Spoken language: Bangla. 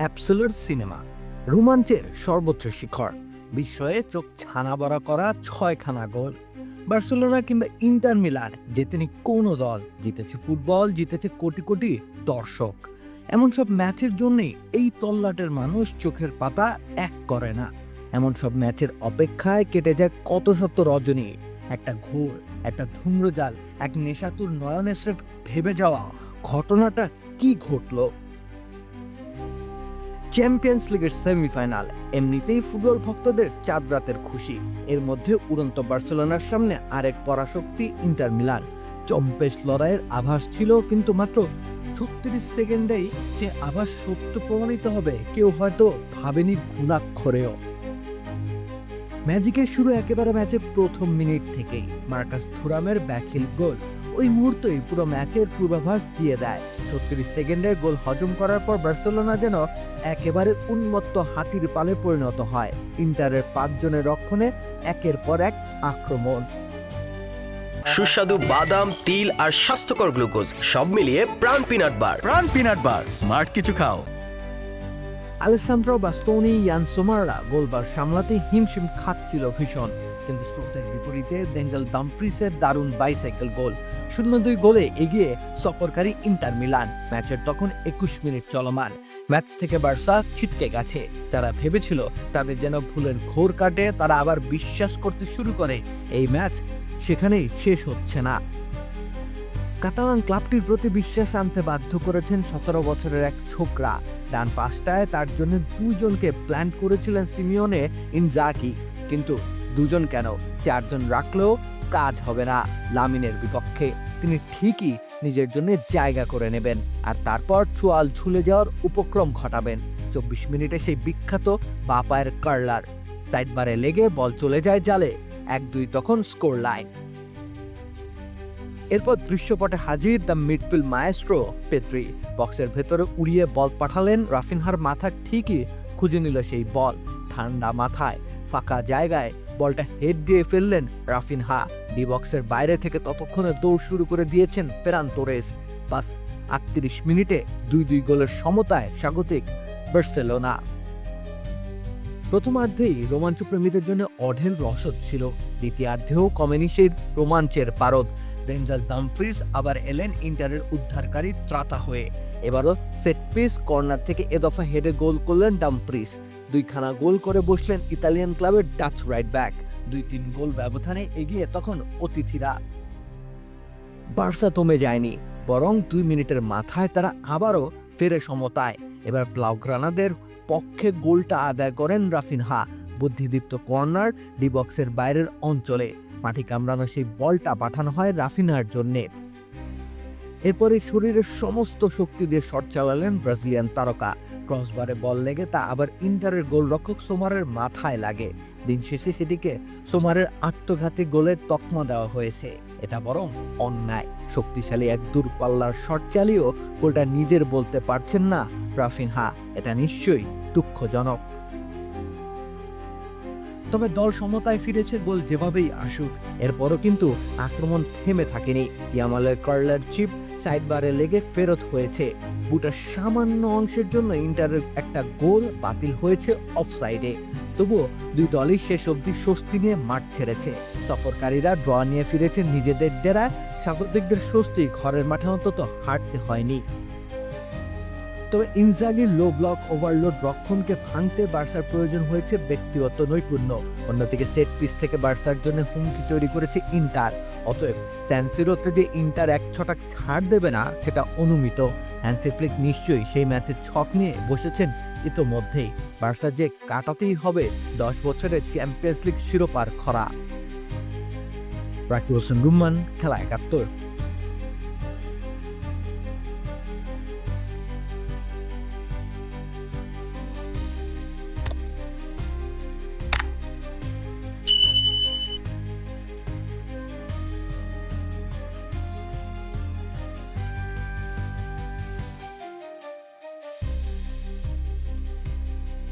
অ্যাবসোলুট সিনেমা, রোমাঞ্চের সর্বোচ্চ শিখর, বিস্ময়ে চোখ ছানা বড়া করা ছয়খানা গোল, বার্সেলোনা কিংবা ইন্টার মিলান জেতেনি কোনো দল, জিতেছে ফুটবল, জিতেছে কোটি কোটি দর্শক। এমন সব ম্যাচের জন্যই এই তল্লাটের মানুষ চোখের পাতা এক করে না। এমন সব ম্যাচের অপেক্ষায় কেটে যায় কত শত রজনী, একটা ঘোর, একটা ধূম্রজাল, এক নেশাতুর নয়নে স্রেফ ভেবে যাওয়া, ঘটনাটা কি ঘটলো? চ্যাম্পিয়ন্স লিগের সেমিফাইনাল এমনিতেই ফুটবল ভক্তদের চাঁদ রাতের খুশি। এর মধ্যে উড়ন্ত বার্সেলোনার সামনে আরেক পরাশক্তি ইন্টার মিলান। চম্পেশ লড়াইয়ের আভাস ছিল কিন্তু মাত্র ছত্রিশ সেকেন্ডেই সে আভাস সত্য প্রমাণিত হবে। কেউ হয়তো ভাবেনি ঘুণাক্ষরেও। ম্যাজিকের শুরু একেবারে ম্যাচের প্রথম মিনিট থেকেই। মার্কাস থুরামের ব্যাখিল গোল। ওই মুহূর্তেই পুরো ম্যাচের পূর্বাভাস দিয়ে দেয়। ছত্রিশ সেকেন্ডের গোল হজম করার পর বার্সেলোনা যেন একেবারে উন্মত্ত হাতির পালে পরিণত হয়। ইন্টারের পাঁচজনের রক্ষণে একের পর এক আক্রমণ। সুস্বাদু বাদাম তিল আর স্বাস্থ্যকর গ্লুকোজ সব মিলিয়ে প্রাণ পিনাট বার। প্রাণ পিনাট বার স্মার্ট কিছু খাও। আলেসান্দ্রো বাস্তোনি ইয়ান সোমাররা গোলবার সামলাতে হিমশিম খাচ্ছিল ভীষণ। কিন্তু স্রোতের বিপরীতে ডেঞ্জেল দামফ্রিসের দারুণ বাইসাইকেল গোল। শূন্য দুই গোলে এগিয়ে সফরকারী ইন্টার মিলান। ম্যাচের তখন একুশ মিনিট চলমান। ম্যাচ থেকে বার্সা ছিটকে গেছে। যারা ভেবেছিল তাদের যেন ভুলের ঘোর কাটে, তারা আবার বিশ্বাস করতে শুরু করে। এই ম্যাচ সেখানেই শেষ হচ্ছে না। কাতালান ক্লাবটির প্রতি বিশ্বাস আনতে বাধ্য করেছেন সতেরো বছরের এক ছোকরা। ডান পাশটায় তার জন্য দুজনকে প্ল্যান করেছিলেন সিমিওনে ইনজাকি। কিন্তু দুজন কেন? চারজন রাখলেও কাজ হবে না। লামিনের বিপক্ষে তিনি ঠিকই নিজের জন্য জায়গা করে নেবেন আর তারপর চোয়াল ঝুলে যাওয়ার উপক্রম ঘটাবেন। চব্বিশ মিনিটে সেই বিখ্যাত বাপায়ের কার্লার। সাইড বারে লেগে বল চলে যায় জালে। এক দুই তখন স্কোর লাইন। এরপর দৃশ্যপটে হাজির দ্য মিডফিল্ড মায়েস্ট্রো, পেত্রি। বক্সের ভেতরে উড়িয়ে বল পাঠালেন রাফিনহার মাথা ঠিকই খুঁজে নিল সেই বল। ঠান্ডা মাথায়, ফাঁকা জায়গায় বলটা হেড দিয়ে ফেললেন রাফিনহা ডি বক্সের বাইরে থেকে ততক্ষণে দৌড় শুরু করে দিয়েছেন ফেরান তোরেস। বাস আটত্রিশ মিনিটে দুই দুই গোলের সমতায় স্বাগতিক বার্সেলোনা। প্রথমার্ধেই রোমাঞ্চপ্রেমীদের জন্য অঢেল রসদ ছিল। দ্বিতীয়ার্ধেও কমেনি সেই রোমাঞ্চের পারদ। ডেঞ্জাল দামফ্রিজ আবার এলেন ইন্টারের উদ্ধারকারী ত্রাতা হয়ে। এবারও সেট পিস কর্নার থেকে এ দফা হেডে গোল করলেন ডামফ্রিজ দুইখানা গোল করে বসলেন ইতালিয়ান ক্লাবের ডাচ রাইট ব্যাক। দুই তিন গোল ব্যবধানে এগিয়ে তখন অতিথিরা। বার্সা থমে যায়নি, বরং দুই মিনিটের মাথায় তারা আবারও ফেরে সমতায়। এবার ব্লাউগ্রানাদের পক্ষে গোলটা আদায় করেন রাফিনহা, বুদ্ধিদীপ্ত কর্নার ডিবক্সের বাইরের অঞ্চলে। মাটি কামড়ানো সেই বলটা পাঠানো হয় রাফিনহার জন্যে। এরপরে শরীরের সমস্ত শক্তি দিয়ে শট চালালেন ব্রাজিলিয়ান তারকা। ক্রসবারে বল লেগে তা আবার ইন্টারের গোলরক্ষক সোমারের মাথায় লাগে। দিন শেষে সেটিকে সোমারের আত্মঘাতী গোলের তকমা দেওয়া হয়েছে। এটা বরং অন্যায়। শক্তিশালী এক দূরপাল্লার শট চালিয়েও গোলটা নিজের বলতে পারছেন না রাফিনহা। এটা নিশ্চয়ই দুঃখজনক। তবে দল সমতায় ফিরেছে গোল যেভাবেই আসুক। এরপরও কিন্তু আক্রমণ থেমে থাকেনি। ইয়ামালের কার্লার চিপ সাইড বারে লেগে ফেরত হয়েছে। বুটার সামান্য অংশের জন্য ইন্টারের একটা গোল বাতিল হয়েছে অফসাইডে। তবুও দুই দলই শেষ অবধি স্বস্তি নিয়ে মাঠ ছেড়েছে। সফরকারীরা ড্র নিয়ে ফিরেছে নিজেদের ডেরা। স্বাগতিকদের স্বস্তি ঘরের মাঠে অন্তত হাঁটতে হয়নি। তবে ইনজাগির লো ব্লক ওভারলোড রক্ষণকে ভাঙতে বার্সার প্রয়োজন হয়েছে ব্যক্তিগত নৈপুণ্য। অন্যদিকে সেট পিস থেকে বার্সার জন্য হুমকি তৈরি করেছে ইন্টার। অতএব স্যানসিরোতে যে ইন্টার এক ছটাক ছাড় দেবে না, সেটা অনুমিত। হ্যান্সিফ্লিক নিশ্চয়ই সেই ম্যাচের ছক নিয়ে বসেছেন ইতোমধ্যেই। বার্সা যে কাটাতেই হবে, দশ বছরের চ্যাম্পিয়ন্স লিগ শিরোপার খরা। রাকিব হোসেন, রুম্মান, খেলা একাত্তর।